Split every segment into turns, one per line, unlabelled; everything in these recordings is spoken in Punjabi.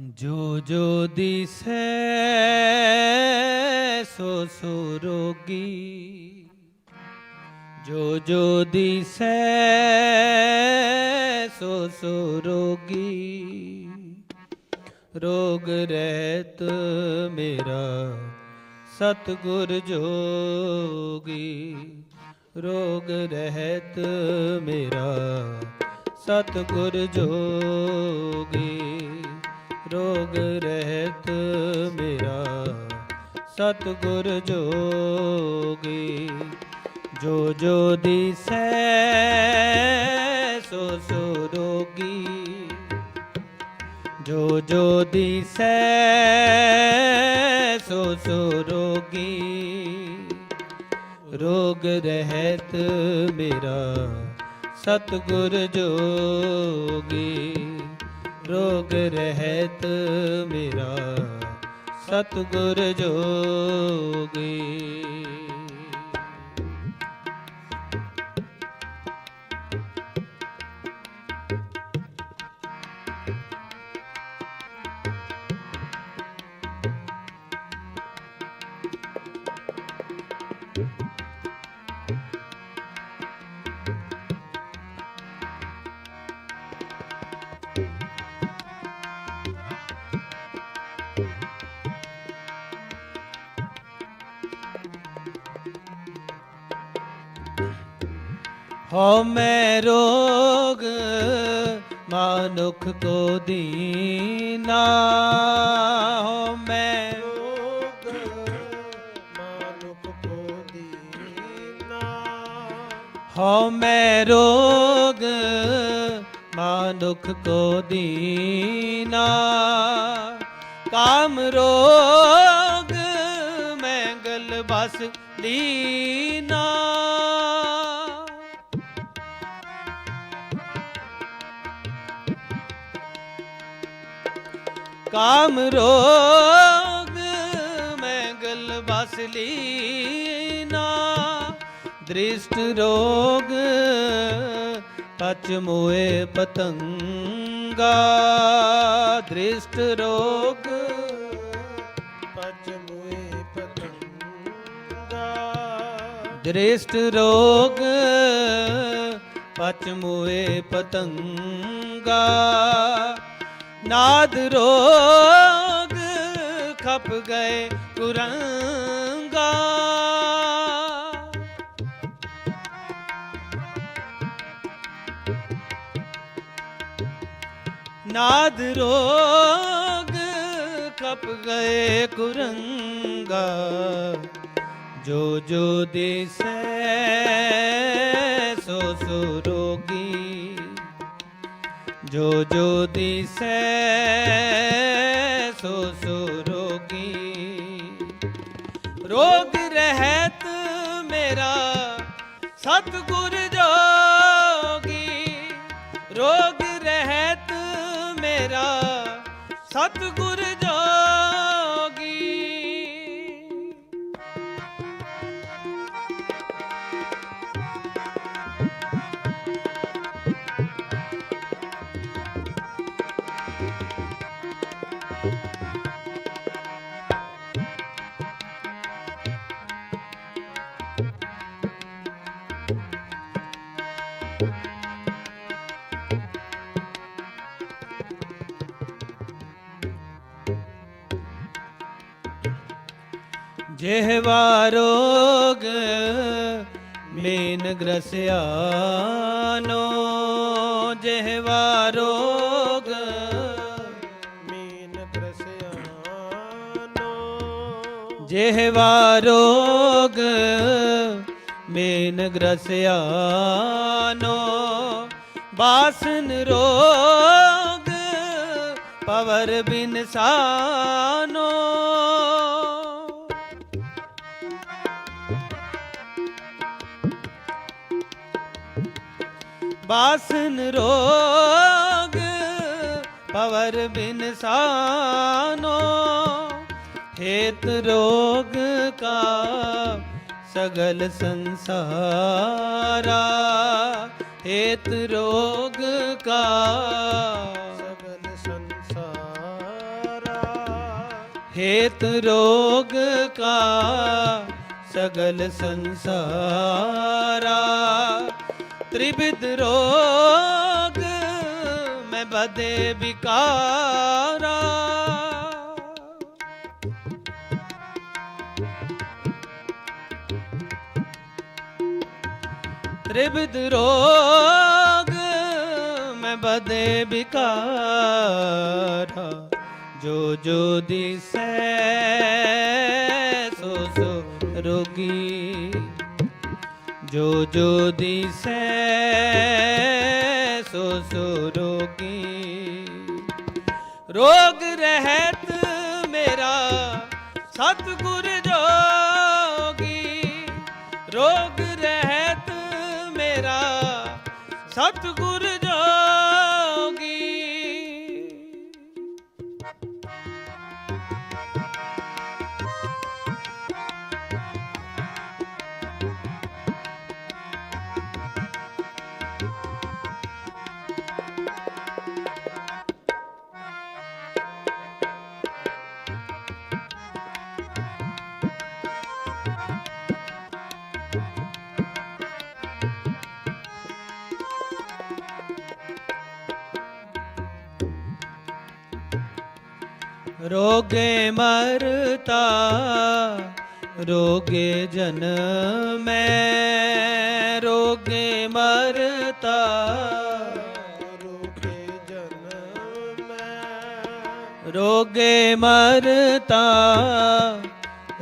ਜੋ ਜੋ ਦਿਸੈ ਸੋ ਸੋ ਰੋਗੀ। ਜੋ ਜੋ ਦਿਸੈ ਸੋ ਸੋ ਰੋਗੀ। ਰੋਗ ਰਹਿਤ ਮੇਰਾ ਸਤਗੁਰ ਜੋਗੀ। ਰੋਗ ਰਹਿਤ ਮੇਰਾ ਸਤਗੁਰ ਜੋਗੀ। ਰੋਗ ਰਹਿਤ ਮੇਰਾ, ਸਤਗੁਰ ਜੋਗੀ। ਜੋ ਜੋ ਦਿਸੈ ਸੋ ਸੋ ਰੋਗੀ। ਜੋ ਜੋ ਦਿਸੈ ਸੋ ਸੋ ਰੋਗੀ। ਰੋਗ ਰਹਿਤ ਮੇਰਾ, ਸਤਗੁਰ ਜੋਗੀ। ਰੋਗ ਰਹਿਤ ਮੇਰਾ ਸਤਗੁਰ ਜੋਗੀ। ਹੋ ਮੈਂ ਰੋਗ ਮਾਨੁਖ ਕੋ ਦੀਨਾ। ਹਉ ਮੈਂ
ਰੋਗ ਮਾਨੁਖ ਕੋ ਦੀਨਾ।
ਹਉ ਮੈਂ ਰੋਗ ਮਾਨੁਖ ਕੋ ਦੀਨਾ। ਕਾਮ ਰੋਗ ਮੈਂ ਗਲ ਬਸ ਲੀਨਾ ਕਾਮ ਰੋਗ, ਮੈਂ ਗਲ ਬਸ ਲੀਨਾ। ਦ੍ਰਿਸ਼ਟ ਰੋਗ ਪਚ ਮੋਏ ਪਤੰਗਾ। ਦ੍ਰਿਸ਼ਟ ਰੋਗ
ਪਚ ਮੁਏ ਪਤੰਗਾ।
ਦ੍ਰਿਸ਼ਟ ਰੋਗ ਪਚ ਮੋਏ ਪਤੰਗਾ। ਨਾਦ ਰੋਗ ਖਪ ਗਏ ਕੁਰੰਗਾ। ਨਾਦ ਰੋਗ ਖਪ ਗਏ ਕੁਰੰਗਾ। ਜੋ ਜੋ ਦਿਸੈ ਸੋ ਸੋ ਜੋ ਜੋ ਦਿਸੈ ਸੋ ਸੋ ਰੋਗੀ। ਰੋਗ ਰਹਿਤ ਮੇਰਾ ਸਤਿਗੁਰ ਜੋਗੀ। ਰੋਗ ਰਹਿਤ ਮੇਰਾ ਸਤਿਗੁਰ ਜਿਹਵਾ ਰੋਗ ਮੇਨ ਗ੍ਰਸਿਆਨੋ ਜਿਹਵਾ ਰੋਗ
ਮੇਨ ਦਰਸਿਆਨੋ
ਜਿਹਵਾ ਰੋਗ ਮੇਨ ਗ੍ਰਸਿਆਨੋ, ਬਾਸਨ ਰੋਗ ਪਵਰ ਬਿਨਸਾਨੋ ਬਾਸਨ ਰੋਗ ਪਵਰ ਬਿਨਸਾਨੋ ਹੇਤ ਰੋਗ ਕਾ ਸਗਲ ਸੰਸਾਰਾ ਹੇਤ ਰੋਗ ਕਾ
ਸਗਲ ਸੰਸਾਰਾ
ਹੇਤ ਰੋਗ ਕਾ ਸਗਲ ਸੰਸਾਰਾ ਤ੍ਰਿਵਿਧ ਰੋਗ ਮੈਂ ਬਦੇ ਵਿਕਾਰਾ। ਤ੍ਰਿਵਿਧ ਰੋਗ ਮੈਂ ਬਦੇ ਵਿਕਾਰਾ। ਜੋ ਜੋ ਦਿਸੈ ਜੋ ਜੋ ਦਿਸੈ, ਸੋ ਸੋ ਰੋਗੀ। ਰੋਗ ਰਹਿਤ ਮੇਰਾ ਸਤਗੁਰ ਜੋਗੀ। ਰੋਗ ਰਹਿਤ ਮੇਰਾ ਸਤਗੁਰ ਰੋਗੇ ਮਰਤਾ
ਰੋਗੇ ਜਨਮੈ
ਰੋਗੇ
ਮਰਤਾ। ਰੋਗੇ ਜਨਮੈ
ਰੋਗੇ ਮਰਤਾ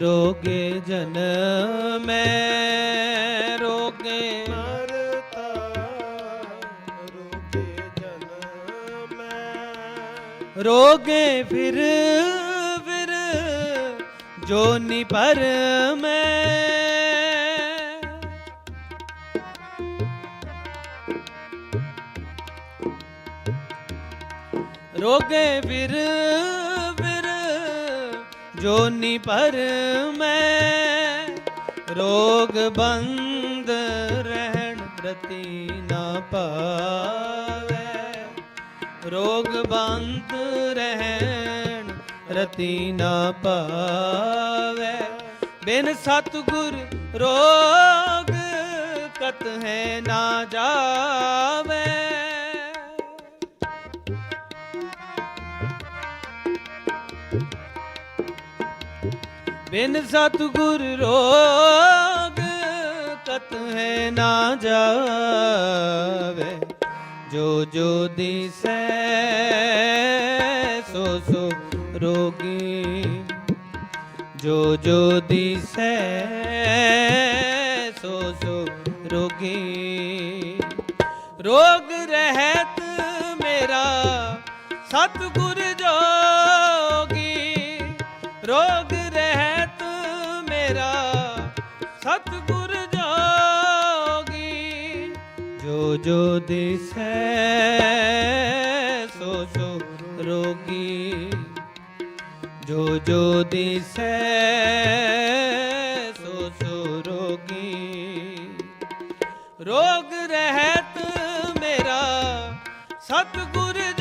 ਰੋਗੇ ਜਨਮੈ ਰੋਗੇ ਫਿਰ ਫਿਰ ਜੋਨੀ ਪਰ ਮੈਂ। ਰੋਗੇ ਫਿਰ ਫਿਰ ਜੋਨੀ ਪਰ ਮੈਂ। ਰੋਗ ਬੰਦ ਰਹਿਣ ਰਤੀ ਨਾ ਪਾ। ਰੋਗ ਬੰਤ ਰਹਿਣ, ਰਤੀ ਨਾ ਪਾਵੇ। ਬਿਨ ਸਤਗੁਰ ਰੋਗ ਕਤ ਹੈ ਨਾ ਜਾਵੇ। ਬਿਨ ਸਤਗੁਰ ਰੋਗ ਕਤ ਹੈ ਨਾ ਜਾਵੇ। ਜੋ ਜੋ ਦਿਸੈ ਸੋ ਸੋ ਰੋਗੀ। ਜੋ ਜੋ ਦਿਸੈ ਸੋ ਸੋ ਰੋਗੀ। ਰੋਗ ਰਹਿਤ ਮੇਰਾ ਸਤਿਗੁਰ ਜੋ ਜੋ ਦਿਸੈ ਸੋ ਸੋ ਰੋਗੀ। ਜੋ ਜੋ ਦਿਸੈ ਸੋ ਸੋ ਰੋਗੀ। ਰੋਗ ਰਹਿਤ ਮੇਰਾ, ਸਤਗੁਰ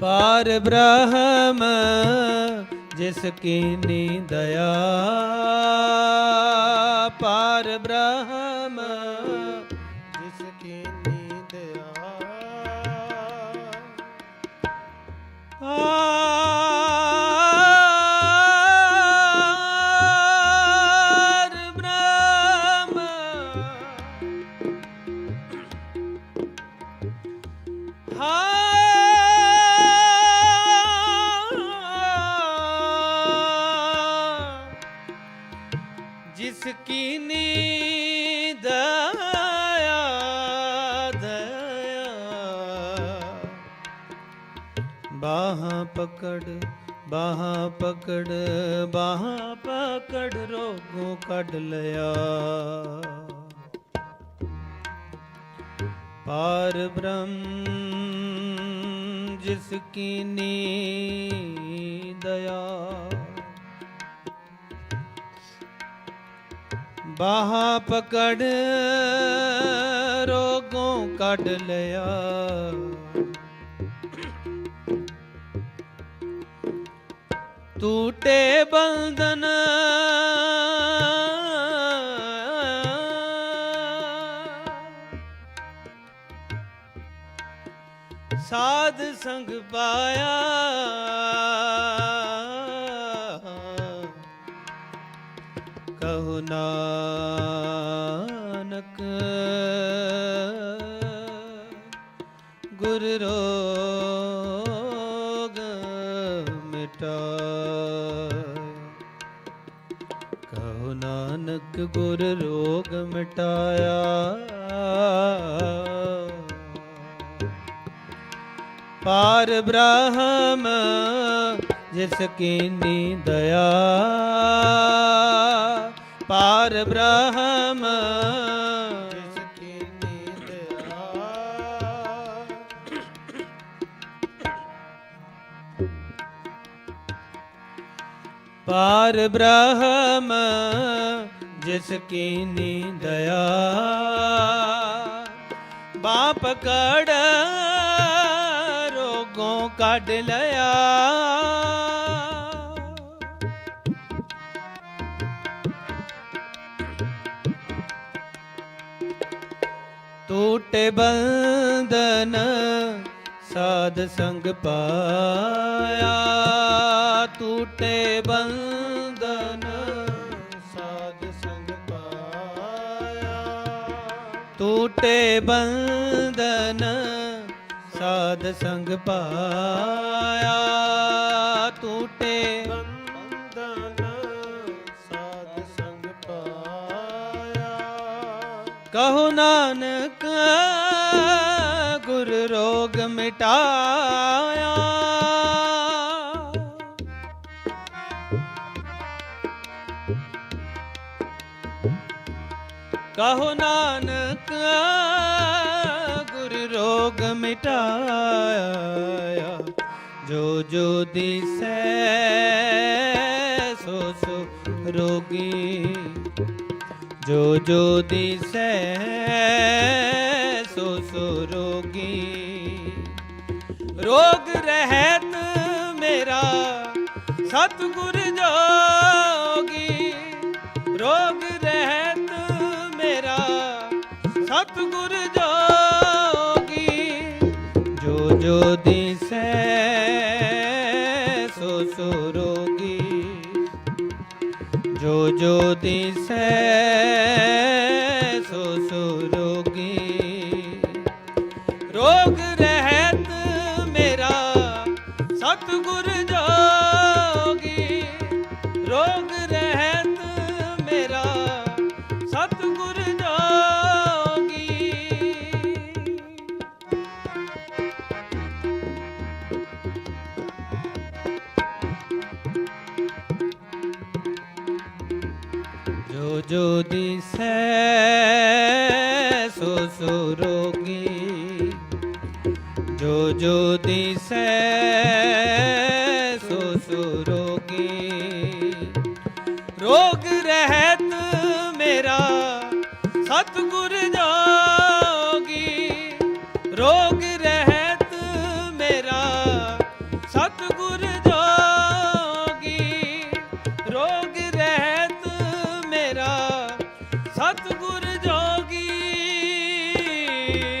ਪਾਰ ਬ੍ਰਹਮ ਜਿਸ
ਕੀਨੀ ਦਇਆ
ਪਾਰ ਬ੍ਰਹਮ ਜਿਸ ਕੀਨੀ ਦਇਆ ਆ Huh? ਪਕੜ, ਬਾਹਾਂ ਪਕੜ ਬਾਹਾਂ ਪਕੜ, ਰੋਗੋਂ ਕੱਢ ਲਿਆ। ਪਾਰ ਬ੍ਰਹਮ, ਜਿਸ ਕੀਨੀ ਦਇਆ ਬਾਹਾਂ ਪਕੜ, ਰੋਗੋਂ ਕੱਢ ਲਿਆ। ਟੂਟੇ ਬੰਧਨ। ਸਾਧ ਸੰਗ ਪਾਇਆ। ਕਹੋ ਨਾਨਕ ਗੁਰ ਰੋ ਨਾਨਕ ਗੁਰ ਰੋਗ ਮਿਟਾਇਆ। ਪਾਰ ਬ੍ਰਹਮ ਜਿਸ ਕੀਨੀ ਦਇਆ ਪਾਰ ਬ੍ਰਹਮ ਪਾਰ ਬ੍ਰਹਮ ਜਿਸ ਕੀਨੀ ਦਇਆ ਬਾਪ ਕੜ ਰੋਗੋਂ ਕੱਢ ਲਿਆ। ਟੂਟੇ ਬੰਧਨ ਸਾਧ ਸੰਗ ਪਾਇਆ। ਟੂਟੇ ਬੰਧਨ
ਸਾਧ ਸੰਗ ਪਾਇਆ।
ਟੂਟੇ ਬੰਧਨ ਸਾਧ ਸੰਗ ਪਾਇਆ। ਟੂਟੇ
ਬੰਦਨ ਸਾਧ ਸੰਗ ਪਾਇਆ।
ਕਹੋ ਨਾਨਕ, ਗੁਰ ਰੋਗ ਮਿਟਾਇਆ। ਕਹੋ ਨਾਨਕ, ਗੁਰ ਰੋਗ ਮਿਟਾਇਆ। ਜੋ ਜੋ ਦਿਸੈ, ਸੋ ਸੋ ਰੋਗੀ। ਜੋ ਜੋ ਦਿਸੈ, ਸੋ ਸੋ ਰੋਗੀ। ਰੋਗ ਰਹਿਤ ਮੇਰਾ, ਸਤਿਗੁਰ ਜੋ ਜੋ ਦਿਸੈ ਜੋ ਜੋ ਦਿਸੈ ਸੋ ਸੋ ਰੋਗੀ। ਜੋ ਜੋ ਦਿਸੈ ਸੋ ਸੋ ਰੋਗੀ। ਰੋਗ ਰਹਿਤ You.